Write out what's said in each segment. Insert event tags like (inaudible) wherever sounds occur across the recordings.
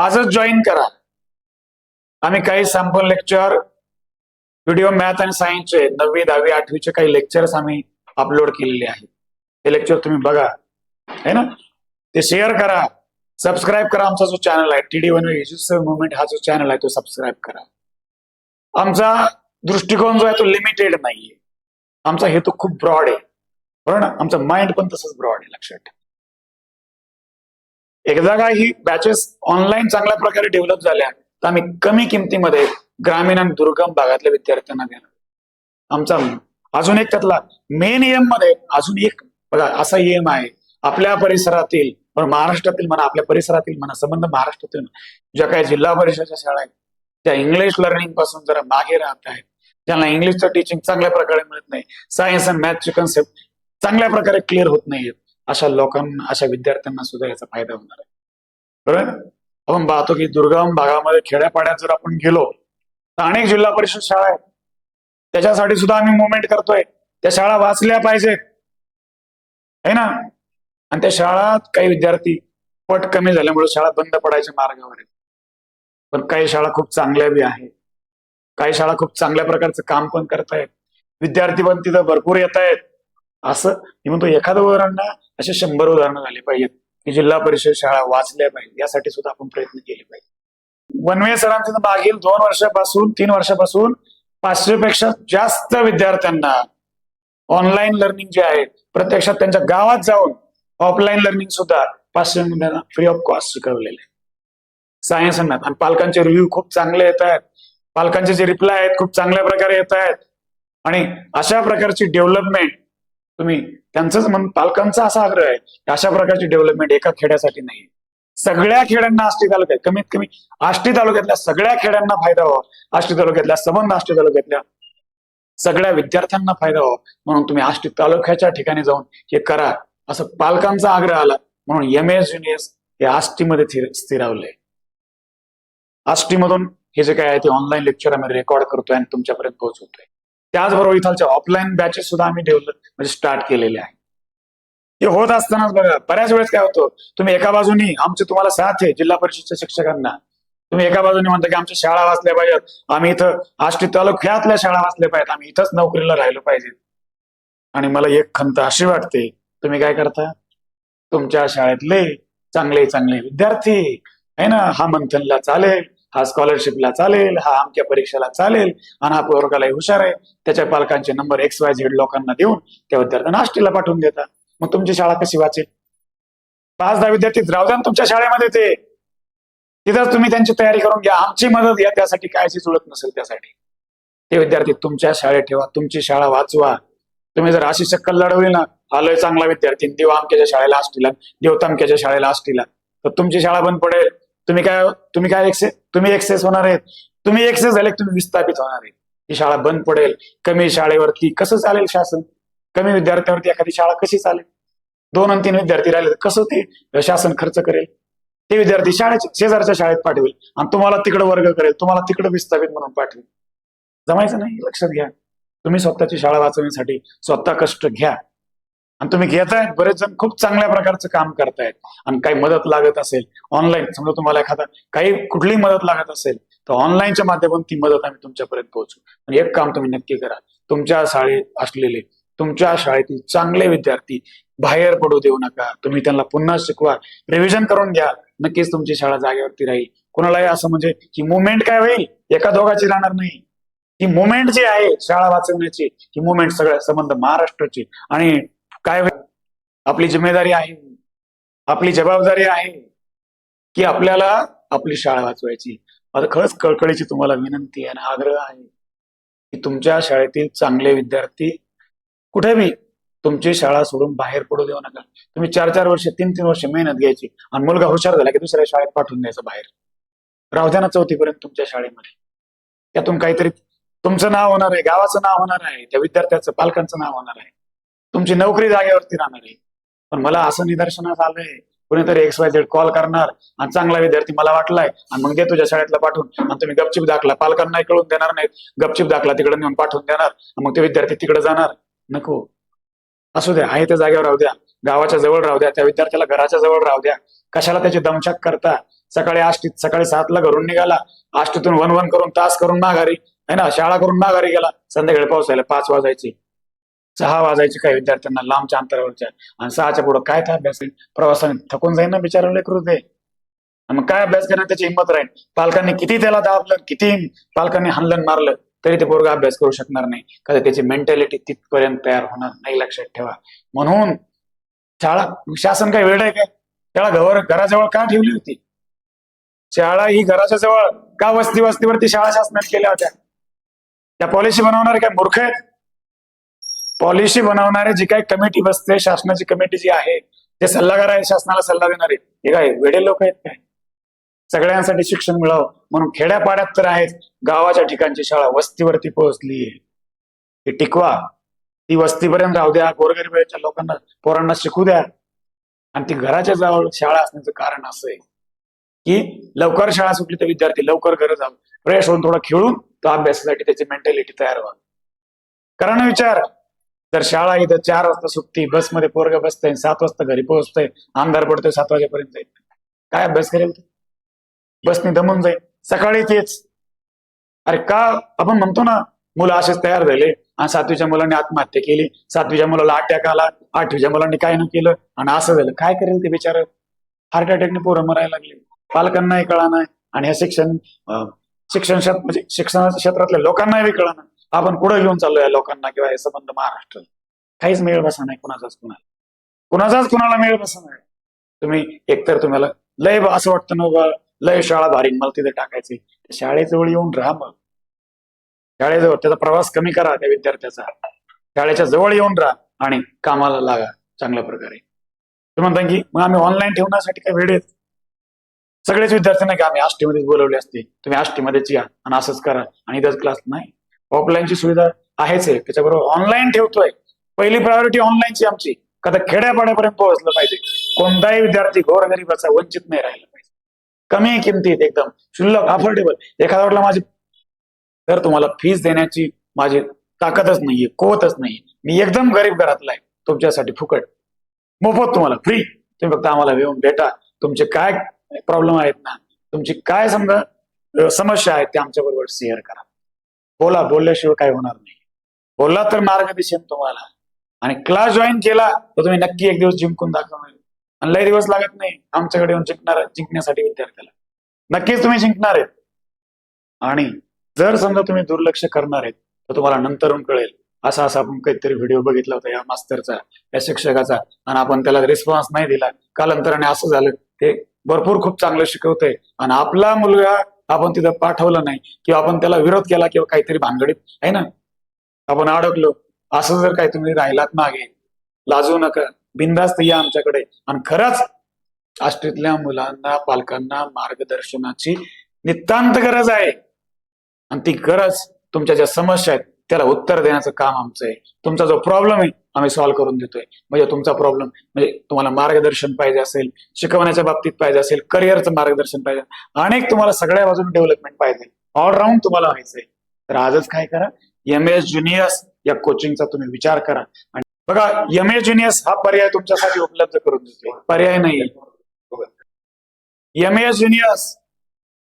आजच जॉईन करा. आम्ही काही सॅम्पल लेक्चर व्हिडिओ मॅथ आणि सायन्सचे नववी दहावी आठवीचे काही लेक्चर्स आम्ही अपलोड केलेले आहेत. हे लेक्चर तुम्ही बघा. है ना? ते शेअर करा. सबस्क्राईब करा आमचा जो चॅनल आहे. टी डी वन मुवमेंट हा जो चॅनल आहे तो सबस्क्राईब करा. आमचा दृष्टिकोन जो आहे तो लिमिटेड नाहीये. आमचा हेतू खूप ब्रॉड आहे. बरोबर ना? आमचं माइंड पण तसंच ब्रॉड आहे लक्षात ठेवा. एकदा का ही बॅचेस ऑनलाईन चांगल्या प्रकारे डेव्हलप झाल्या तर आम्ही कमी किमतीमध्ये ग्रामीण आणि दुर्गम भागातल्या विद्यार्थ्यांना देणार. आमचा अजून एक त्यातला मेन एममध्ये अजून एक बघा असा एम आहे. आपल्या परिसरातील महाराष्ट्रातील म्हणा आपल्या परिसरातील म्हणा संबंध महाराष्ट्रातील ज्या काही जिल्हा परिषदच्या शाळा आहेत त्या इंग्लिश लर्निंगपासून जरा मागे राहत आहेत. ज्यांना इंग्लिशचं टीचिंग चांगल्या प्रकारे मिळत नाही. सायन्स आणि मॅथचे कन्सेप्ट चांगल्या प्रकारे क्लिअर होत नाहीत अशा लोकांना अशा विद्यार्थ्यांना सुद्धा याचा फायदा होणार आहे. बरोबर आपण पाहतो की दुर्गम भागामध्ये खेड्यापाड्यात जर आपण गेलो तर अनेक जिल्हा परिषद शाळा आहेत. त्याच्यासाठी सुद्धा आम्ही मुवमेंट करतोय. त्या शाळा वाचल्या पाहिजेत. है ना? आणि त्या शाळात काही विद्यार्थी पट कमी झाल्यामुळे शाळा बंद पडायच्या मार्गावर आहेत. पण काही शाळा खूप चांगल्या बी आहेत. काही शाळा खूप चांगल्या प्रकारचं काम पण करतायत. विद्यार्थी पण तिथं भरपूर येत आहेत असं मी म्हणतो एखादं उदाहरण असे शंभर उदाहरणं झाली पाहिजेत. की जिल्हा परिषद शाळा वाचल्या पाहिजे यासाठी सुद्धा आपण प्रयत्न केले पाहिजे वनवे सरांचे मागील दोन वर्षापासून तीन वर्षापासून पाचशे पेक्षा जास्त विद्यार्थ्यांना ऑनलाईन लर्निंग जे आहे प्रत्यक्षात त्यांच्या गावात जाऊन ऑफलाईन लर्निंग सुद्धा पाचशे मुलांना फ्री ऑफ कॉस्ट शिकवलेले सायन्स आणि पालकांचे रिव्ह्यू खूप चांगले येत आहेत. पालकांचे जे रिप्लाय आहेत खूप चांगल्या प्रकारे येत आहेत. आणि अशा प्रकारची डेव्हलपमेंट तुम्ही त्यांचंच म्हण पालकांचा असा आग्रह आहे की अशा प्रकारची डेव्हलपमेंट एका खेड्यासाठी नाही. सगळ्या खेड्यांना आष्टी तालुक्यात कमीत कमी आष्टी तालुक्यातल्या सगळ्या खेड्यांना फायदा व्हावा. आष्टी तालुक्यातल्या संबंध आष्टी तालुक्यातल्या सगळ्या विद्यार्थ्यांना फायदा व्हावा. म्हणून तुम्ही आष्टी तालुक्याच्या ठिकाणी जाऊन हे करा. असं पालकांचा आग्रह आला. म्हणून एम एस युनियस हे आष्टीमध्ये स्थिरावले. आष्टीमधून हे जे काय आहे ते ऑनलाईन लेक्चर आम्ही रेकॉर्ड करतोय आणि तुमच्यापर्यंत पोहोचवतोय. त्याचबरोबर इथालच्या ऑफलाईन बॅचेस सुद्धा आम्ही डेव्हलप म्हणजे स्टार्ट केलेले आहे. हे होत असतानाच बघा बऱ्याच वेळेस काय होतं तुम्ही एका बाजूनी आमचे तुम्हाला साथ आहे जिल्हा परिषदच्या शिक्षकांना. तुम्ही एका बाजूने म्हणता की आमच्या शाळा वाचल्या पाहिजेत. आम्ही इथं आष्टी तालुक्यातल्या शाळा वाचल्या पाहिजेत. आम्ही इथंच नोकरीला राहिलो पाहिजे आणि मला एक खंत अशी वाटते तुम्ही काय करता? तुमच्या शाळेतले चांगले चांगले विद्यार्थी आहे ना? हा मंथनला चालेल. हा स्कॉलरशिपला चालेल हा आमच्या परीक्षेला चालेल आणि हा पोरगालाही हुशार आहे. त्याच्या पालकांचे नंबर एक्स वाय झेड लोकांना देऊन त्या विद्यार्थ्यांना आष्टीला पाठवून देता मग तुमची शाळा कशी वाचेल? पाच दहा विद्यार्थी राहू द्या तुमच्या शाळेमध्ये ते. तिथंच तुम्ही त्यांची तयारी करून घ्या. आमची मदत घ्या. त्यासाठी कायची जुळत नसेल त्यासाठी. ते विद्यार्थी तुमच्या शाळेत ठेवा. तुमची शाळा वाचवा. तुम्ही जर अशी शक्कल लढवली ना आलोय चांगला विद्यार्थी. देव आमक्याच्या शाळेला असतील देव तमक्याच्या शाळेला असतील तर तुमची शाळा बंद पडेल. तुम्ही काय तुम्ही काय एक्सेस तुम्ही एक्सेस होणार आहेत. तुम्ही एक्सेस झाले तुम्ही विस्थापित होणार आहे ही शाळा बंद पडेल. कमी शाळेवरती कसं चालेल शासन? कमी विद्यार्थ्यावरती एखादी शाळा कशी चालेल? दोन आणि तीन विद्यार्थी राहिले तर कसं ते शासन खर्च करेल? ते विद्यार्थी शाळेच्या शेजारच्या शाळेत पाठवेल. आणि तुम्हाला तिकडे वर्ग करेल. तुम्हाला तिकडे विस्थापित म्हणून पाठवेल. जमायचं नाही. लक्षात घ्या. तुम्ही स्वतःची शाळा वाचवण्यासाठी स्वतः कष्ट घ्या. आणि तुम्ही घेतायत बरेच जण खूप चांगल्या प्रकारचं काम करतायत. आणि काही मदत लागत असेल ऑनलाईन समजा तुम्हाला एखादा काही कुठलीही मदत लागत असेल तर ऑनलाईनच्या माध्यमातून ती मदत आम्ही तुमच्यापर्यंत पोहोचू आणि एक काम तुम्ही नक्की करा. तुमच्या शाळेत असलेले तुमच्या शाळेतील चांगले विद्यार्थी बाहेर पडू देऊ नका. तुम्ही त्यांना पुन्हा शिकवा. रिव्हिजन करून घ्या. नक्कीच तुमची शाळा जागेवरती राहील. कोणालाही असं म्हणजे ही मुवमेंट काय होईल? एका दोघाची राहणार नाही. ही मुवमेंट जी आहे शाळा वाचवण्याची ही मुवमेंट सगळ्या संबंध महाराष्ट्राची आणि काय आपली जिम्मेदारी आहे. आपली जबाबदारी आहे की आपल्याला आपली शाळा वाचवायची. आता खरंच कळकळीची तुम्हाला विनंती आणि आग्रह आहे की तुमच्या शाळेतील चांगले विद्यार्थी कुठे बी तुमची शाळा सोडून बाहेर पडू देऊ नका. तुम्ही चार चार वर्ष तीन तीन वर्ष मेहनत घ्यायची आणि मुलगा हुशार झाला की दुसऱ्या शाळेत पाठवून द्यायचं बाहेर. राहू द्या ना चौथीपर्यंत तुमच्या शाळेमध्ये. त्यातून काहीतरी तुमचं नाव होणार आहे गावाचं नाव होणार आहे त्या विद्यार्थ्याचं पालकांचं नाव होणार आहे. तुमची नोकरी जागेवरती राहणार आहे. पण मला असं निदर्शनास आलंय कुणीतरी एक्स वाय झेड कॉल करणार आणि चांगला विद्यार्थी मला वाटलाय आणि मग दे तुझ्या शाळेतला पाठवून. आणि तुम्ही गपचिप दाखला. पालकांना कळून देणार नाहीत. गपचिप दाखला तिकडे नेऊन पाठवून देणार. मग ते विद्यार्थी तिकडे जाणार. नको. असू द्या. आहे त्या जागेवर राहू द्या. गावाच्या जवळ राहू द्या. त्या विद्यार्थ्याला घराच्या जवळ राहू द्या. कशाला त्याची दमछाक करता? सकाळी आष्टीत सकाळी सातला घरून निघाला. आष्टीतून वन वन करून तास करून माघारी. है ना? शाळा करून माघारी गेला. संध्याकाळी पावसायला पाच वाजायची. सहा वाजायची काही विद्यार्थ्यांना? लांबच्या अंतरावरच्या आणि सहाच्या पुढे काय काय अभ्यास प्रवासाने थकून जाईल ना बिचारा लेकरू दे मग काय अभ्यास करणार? त्याची हिंमत राहील. पालकांनी किती त्याला दाबलं किती पालकांनी हल्लन मारलं तरी ते पोरगा अभ्यास करू शकणार नाही. कारण त्याची मेंटॅलिटी तिथपर्यंत तयार होणार नाही लक्षात ठेवा. म्हणून शाळा शासन काय वेळ आहे काय त्याला घर घराजवळ का ठेवली होती? शाळा ही घराच्या जवळ का वस्ती वस्तीवरती शाळा शासनात केल्या होत्या? त्या पॉलिसी बनवणारे काय मूर्ख आहेत? पॉलिसी बनवणारे जी काही कमिटी बसते शासनाची कमिटी जी आहे ते सल्लागार आहे शासनाला सल्ला देणारे हे काय वेडे लोक आहेत काय? सगळ्यांसाठी शिक्षण मिळावं. म्हणून खेड्यापाड्यात तर आहेत गावाच्या ठिकाणची शाळा वस्तीवरती पोहोचली ती टिकवा. ती वस्तीपर्यंत राहू द्या. गोरगरिबाच्या लोकांना पोरांना शिकू द्या. आणि ती घराच्या जवळ शाळा असण्याचं कारण असं आहे. की लवकर शाळा सुटली तर विद्यार्थी लवकर घरी जावं फ्रेश होऊन थोडा खेळून तो अभ्यासासाठी त्याची मेंटॅलिटी तयार व्हावी. कारण विचार. जर शाळा इथं चार वाजता सुटती बसमध्ये पोरग बसतंय सात वाजता घरी पोहोचतंय आमदार पडतोय सात वाजेपर्यंत जाईल. काय अभ्यास करेल तो? बसने दमून जाईल. सकाळी तेच. अरे का? आपण म्हणतो ना मुलं असेच तयार झाले आणि सातवीच्या मुलांनी आत्महत्या केली सातवीच्या मुलाला अटॅक आला आठवीच्या मुलांनी काय न केलं आणि असं झालं. काय करेल ते बिचार? हार्ट अटॅकने पोरं मरायला लागले. पालकांनाही कळा नाही आणि हे शिक्षण शिक्षण क्षेत्र म्हणजे शिक्षणाच्या क्षेत्रातल्या लोकांनाही कळा नाही आपण पुढे घेऊन चाललो या लोकांना किंवा हे संबंध महाराष्ट्र काहीच मेळ बसा नाही कुणाचाच कुणाला. कुणाचाच कुणाला मेळ बसा नाही. तुम्ही एकतर तुम्हाला लय असं वाटतं ना बा लय शाळा भारी मला तिथे टाकायचे शाळेजवळ येऊन राहा मग. शाळेजवळ त्याचा प्रवास कमी करा त्या विद्यार्थ्याचा. शाळेच्या जवळ येऊन राहा आणि कामाला लागा चांगल्या प्रकारे. तुम्ही म्हणता की मग आम्ही ऑनलाईन ठेवण्यासाठी काय वेळ आहेत सगळेच विद्यार्थ्यांना की आम्ही आष्टीमध्येच बोलवले असते. तुम्ही आष्टीमध्येच या आणि असंच करा आणि इथंच क्लास नाही. ऑफलाईनची सुविधा आहेच आहे. त्याच्याबरोबर ऑनलाईन ठेवतोय. पहिली प्रायोरिटी ऑनलाईनची आमची. का तर खेड्यापाड्यापर्यंत पोहोचलं पाहिजे. कोणताही विद्यार्थी गोरगरिबाचा वंचित नाही राहिला पाहिजे. कमी किमतीत एकदम शुल्लक अफोर्डेबल एखादा वाटला माझी तर तुम्हाला फीस देण्याची माझी ताकदच नाहीये कोवतच नाहीये. मी एकदम गरीब घरातला आहे. तुमच्यासाठी फुकट. मोफत तुम्हाला फ्री तुम्ही फक्त आम्हाला येऊन भेटा. तुमचे काय प्रॉब्लेम आहेत ना? तुमची काय समजा समस्या आहेत ते आमच्या बरोबर शेअर करा. बोला बोलल्याशिवाय काय होणार नाही. बोलला तर मार्ग दिसेल तुम्हाला. आणि क्लास जॉईन केला तर तुम्ही नक्की एक दिवस जिंकून दाखवणार आणि लय दिवस लागत नाही. आमच्याकडे येऊन जिंकणार जिंकण्यासाठी विद्यार्थ्याला. नक्कीच तुम्ही जिंकणार आहेत. आणि जर समजा तुम्ही दुर्लक्ष करणार आहेत तर तुम्हाला नंतरून कळेल. असा असा आपण काहीतरी व्हिडिओ बघितला होता या मास्तरचा या शिक्षकाचा. आणि आपण त्याला रिस्पॉन्स नाही दिला. कालांतराने असं झालं. ते भरपूर खूप चांगलं शिकवतंय. आणि आपला मुलगा आपण तिथं पाठवलं नाही किंवा आपण त्याला विरोध केला किंवा काहीतरी भानगडीत आहे ना? आपण अडकलो. असं जर काही तुम्ही राहिलात मागे लाजू नका. बिंदास्त या आमच्याकडे. आणि खरंच आष्टीतल्या मुलांना पालकांना मार्गदर्शनाची नितांत गरज आहे. आणि ती गरज तुमच्या ज्या समस्या आहेत त्याला उत्तर देण्याचं काम आमचं आहे. तुमचा जो प्रॉब्लेम आहे आम्ही सॉल्व्ह करून देतोय. म्हणजे तुमचा प्रॉब्लेम म्हणजे तुम्हाला मार्गदर्शन पाहिजे असेल शिकवण्याच्या बाबतीत पाहिजे असेल करिअरचं मार्गदर्शन पाहिजे अनेक तुम्हाला सगळ्या बाजून डेव्हलपमेंट पाहिजे. ऑलराऊंड तुम्हाला व्हायचंय. तर आजच काय करा एम एस ज्युनियर्स या कोचिंगचा तुम्ही विचार करा. आणि बघा एम एस ज्युनियर्स हा पर्याय तुमच्यासाठी उपलब्ध करून देतोय. पर्याय नाही एम एस ज्युनियर्स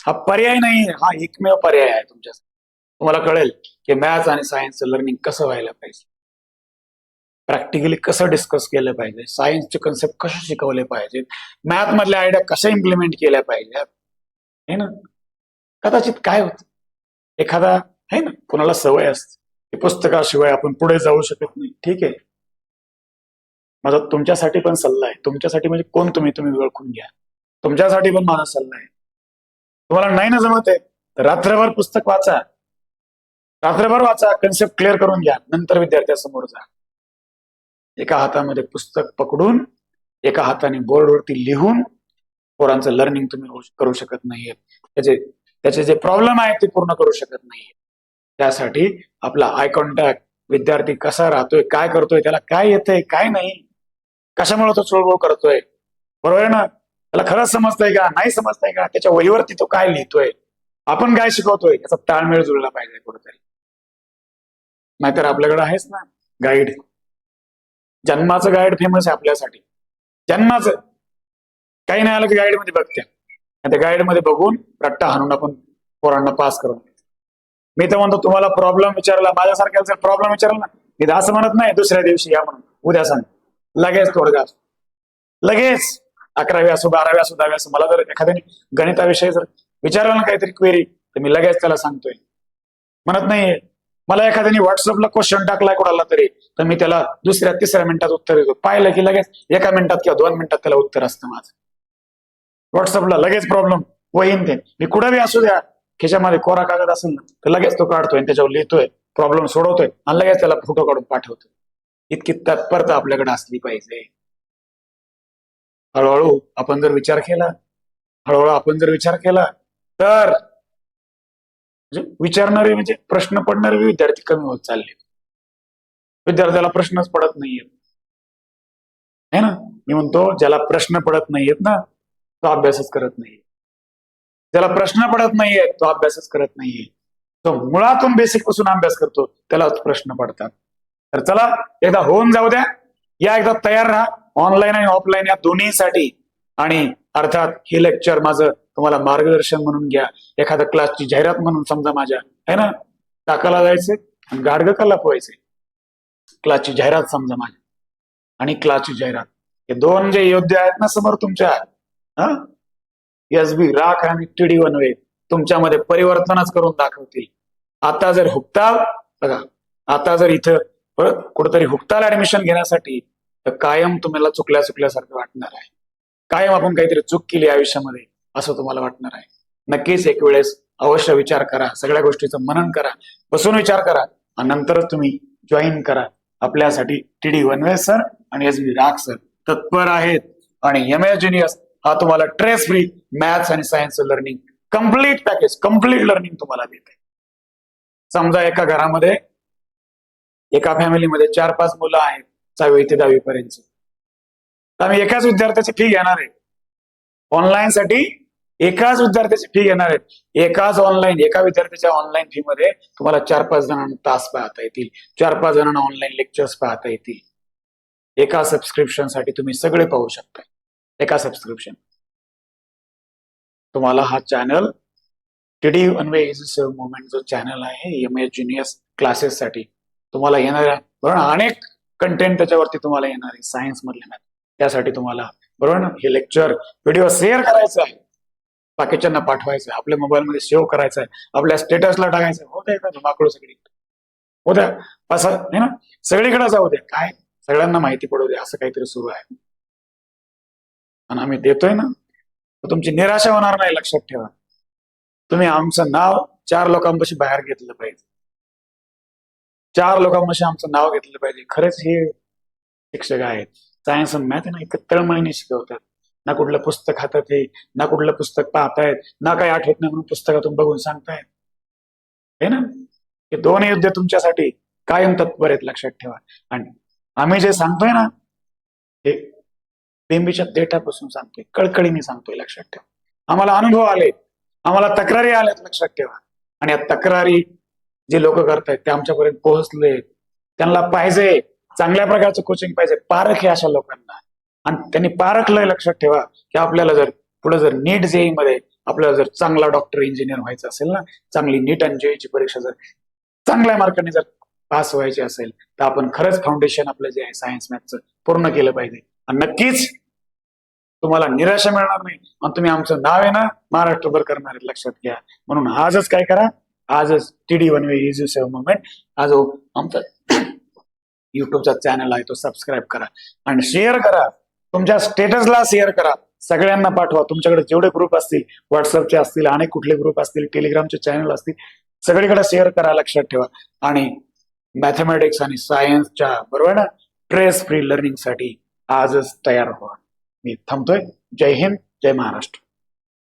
हा पर्याय नाही हा एकमेव पर्याय आहे तुमच्यासाठी. तुम्हाला कळेल की मॅथ्स आणि सायन्सचं लर्निंग कसं व्हायला पाहिजे. प्रॅक्टिकली कसं डिस्कस केलं पाहिजे? सायन्सचे कन्सेप्ट कसे शिकवले पाहिजेत? मॅथ मधल्या आयडिया कशा इम्प्लिमेंट केल्या पाहिजेत? हे ना? कदाचित काय होत? एखादा आहे ना? कोणाला सवय असते. पुस्तकाशिवाय आपण पुढे जाऊ शकत नाही. ठीक आहे? माझा तुमच्यासाठी पण सल्ला आहे. तुमच्यासाठी म्हणजे कोण तुम्ही? तुम्ही ओळखून घ्या. तुमच्यासाठी पण माझा सल्ला आहे. तुम्हाला नाही ना जमत आहे? तर रात्रभर पुस्तक वाचा. रात्रभर वाचा. कन्सेप्ट क्लिअर करून घ्या. नंतर विद्यार्थ्यासमोर जा. एका हातामध्ये पुस्तक पकडून एका हाताने बोर्डवरती लिहून पोरांचं लर्निंग तुम्ही करू शकत नाहीये त्याचे त्याचे जे प्रॉब्लेम आहेत ते पूर्ण करू शकत नाहीये त्यासाठी आपला आय कॉन्टॅक्ट विद्यार्थी कसा राहतोय काय करतोय त्याला काय येतंय काय नाही कशामुळे तो चुळबुळ करतोय बरोबर आहे ना? त्याला खरंच समजतंय का नाही समजतंय का त्याच्या वहीवरती तो काय लिहितोय आपण काय शिकवतोय याचा ताळमेळ जुळला पाहिजे कुठेतरी. नाहीतर आपल्याकडे आहेच ना गाईड जन्माचं गाईड फेमस आहे आपल्यासाठी. जन्माचं. काही नाही आलं की गाईडमध्ये बघत्या त्या गाईडमध्ये बघून रट्टा हाणून आपण पोरांना पास करून मी तर म्हणतो तुम्हाला प्रॉब्लेम विचारला माझ्यासारख्या जर प्रॉब्लेम विचारला ना मी तर असं म्हणत नाही दुसऱ्या दिवशी या म्हणून. उद्या सांग. लगेच तोडगा लगेच. अकरावी असो बारावी असो दहावी असो मला जर एखाद्याने गणिताविषयी जर विचारलं ना काहीतरी क्वेरी तर मी लगेच त्याला सांगतोय. म्हणत नाहीये. मला एखाद्याने व्हॉट्सअपला क्वेश्चन टाकलाय कोणाला तरी तर मी त्याला दुसऱ्या तिसऱ्या मिनिटात उत्तर देतो. पाहिलं की लगेच एका मिनिटात किंवा दोन मिनिटात त्याला उत्तर असतं माझं. व्हॉट्सअपला लगेच प्रॉब्लेम वहीन ते. मी कुठं बी असू द्या खिशामध्ये कोरा कागद असेल ना तर लगेच तो काढतोय आणि त्याच्यावर लिहितोय. प्रॉब्लेम सोडवतोय आणि लगेच त्याला फोटो काढून पाठवतोय. इतकी तत्परता आपल्याकडे असली पाहिजे. हळूहळू आपण जर विचार केला हळूहळू आपण जर विचार केला तर म्हणजे विचारणारे म्हणजे प्रश्न पडणारे विद्यार्थी कमी होत चालले. विद्यार्थ्याला प्रश्नच पडत नाहीयेत. है ना? मी म्हणतो ज्याला प्रश्न पडत नाहीयेत ना तो अभ्यासच करत नाही ज्याला प्रश्न पडत नाहीये तो अभ्यासच करत नाहीये. तो मुळातून बेसिकपासून अभ्यास करतो त्याला प्रश्न पडतात. तर चला एकदा होऊन जाऊ द्या. या एकदा तयार राहा. ऑनलाईन आणि ऑफलाईन या दोन्हीसाठी. आणि अर्थात हे लेक्चर माझं तुम्हाला मार्गदर्शन म्हणून घ्या. एखाद्या क्लासची जाहिरात म्हणून समजा माझ्या. है ना? टाकाला जायचे आणि गाडगं का लपवायचे क्लासची जाहिरात समजा माझ्या आणि क्लासची जाहिरात. हे दोन जे योद्धे आहेत ना समोर तुमच्या. हा? एस बी राख आणि टीडी वनवे तुमच्यामध्ये परिवर्तनच करून दाखवतील. आता जर हुकताल बघा आता जर इथं परत कुठेतरी हुकताल ऍडमिशन घेण्यासाठी तर कायम तुम्हाला चुकल्या चुकल्यासारखं वाटणार आहे. कायम आपण काहीतरी चूक केली आयुष्यामध्ये. असं तुम्हाला वाटणार आहे. नक्कीच एक वेळेस अवश्य विचार करा सगळ्या गोष्टीचं मनन करा बसून विचार करा आणि नंतरच तुम्ही जॉईन करा. आपल्यासाठी T D one way sir आणि एस बी राख सर तत्पर आहेत आणि एम एस ज्युनियर्स हा तुम्हाला ट्रेस फ्री मॅथ्स आणि science learning complete package complete learning तुम्हाला देते समजा एका घरामध्ये एका फॅमिलीमध्ये चार पाच मुलं आहेत सहावी ते दहावी पर्यंत तर आम्ही एकाच विद्यार्थ्याची फी घेणार आहे. ऑनलाईन साठी एकाच विद्यार्थ्याची फी घेणार आहेत. एकाच ऑनलाईन एका विद्यार्थ्याच्या ऑनलाईन फी मध्ये तुम्हाला चार पाच जणांना तास पाहता येतील. चार पाच जणांना ऑनलाईन लेक्चर्स पाहता येतील. एका सबस्क्रिप्शनसाठी तुम्ही सगळे पाहू शकता. एका सबस्क्रिप्शन तुम्हाला हा channel TD one way movement जो चॅनल आहे एम एस ज्युनियर्स क्लासेस साठी तुम्हाला येणाऱ्या बरोबर? अनेक कंटेंट त्याच्यावरती तुम्हाला येणार आहे. सायन्स मधल्या त्यासाठी तुम्हाला बरोबर हे लेक्चर व्हिडिओ शेअर करायचं आहे. बाकीच्यांना पाठवायचं आहे आपल्या मोबाईलमध्ये सेव्ह करायचं आहे आपल्या स्टेटसला टाकायचं आहे. का माकडो सगळी. होत्या असं आहे ना? सगळीकडे जाऊ द्या. काय? सगळ्यांना माहिती पडू द्या. असं काहीतरी सुरू आहे. आणि आम्ही देतोय ना? तुमची निराशा होणार नाही लक्षात ठेवा. तुम्ही आमचं नाव चार लोकांपाशी बाहेर घेतलं पाहिजे. चार लोकांपाशी आमचं नाव घेतलं पाहिजे. खरंच हे शिक्षक आहेत. सायन्स अँड मॅथ ना इतकं तळमळीने शिकवतात. ना कुठलं पुस्तक हातात हे ना कुठलं पुस्तक पाहतायत ना काही आठवत नाही म्हणून पुस्तकातून बघून सांगतायत. हे ना? हे दोन युद्ध तुमच्यासाठी कायम तत्पर आहेत लक्षात ठेवा. आणि आम्ही जे सांगतोय ना हे बेंबीच्या देठापासून सांगतोय कळकळीने सांगतोय लक्षात ठेवा. आम्हाला अनुभव आले आम्हाला तक्रारी आल्यात लक्षात ठेवा. आणि या तक्रारी जे लोक करतायत ते आमच्यापर्यंत पोहोचले त्यांना पाहिजे चांगल्या प्रकारचं कोचिंग पाहिजे. पारख आहे अशा लोकांना. आणि त्यांनी पारखलंय लक्षात ठेवा की आपल्याला जर पुढे जर नीट जेई मध्ये आपल्याला जर चांगला डॉक्टर इंजिनियर व्हायचं असेल ना चांगली नीट आणि जेईची परीक्षा जर चांगल्या मार्काने जर पास व्हायची असेल तर आपण खरंच फाउंडेशन आपलं जे आहे सायन्स मॅथचं पूर्ण केलं पाहिजे. आणि नक्कीच तुम्हाला निराशा मिळणार नाही. आणि तुम्ही आमचं नाव आहे ना महाराष्ट्रभर करणार लक्षात घ्या. म्हणून आजच काय करा आजच T D one way easy save movement आज हो आमचा (coughs) युट्यूबचा चॅनल आहे तो सबस्क्राईब करा. आणि शेअर करा. तुमच्या स्टेटसला शेअर करा. सगळ्यांना पाठवा. तुमच्याकडे जेवढे ग्रुप असतील व्हॉट्सअपचे असतील अनेक कुठले ग्रुप असतील टेलिग्रामचे चॅनल असतील सगळीकडे शेअर करा लक्षात ठेवा. आणि मॅथमॅटिक्स आणि सायन्सच्या बरोबर ना ट्रेस फ्री लर्निंगसाठी आजच तयार व्हा. मी थांबतोय. जय हिंद जय महाराष्ट्र.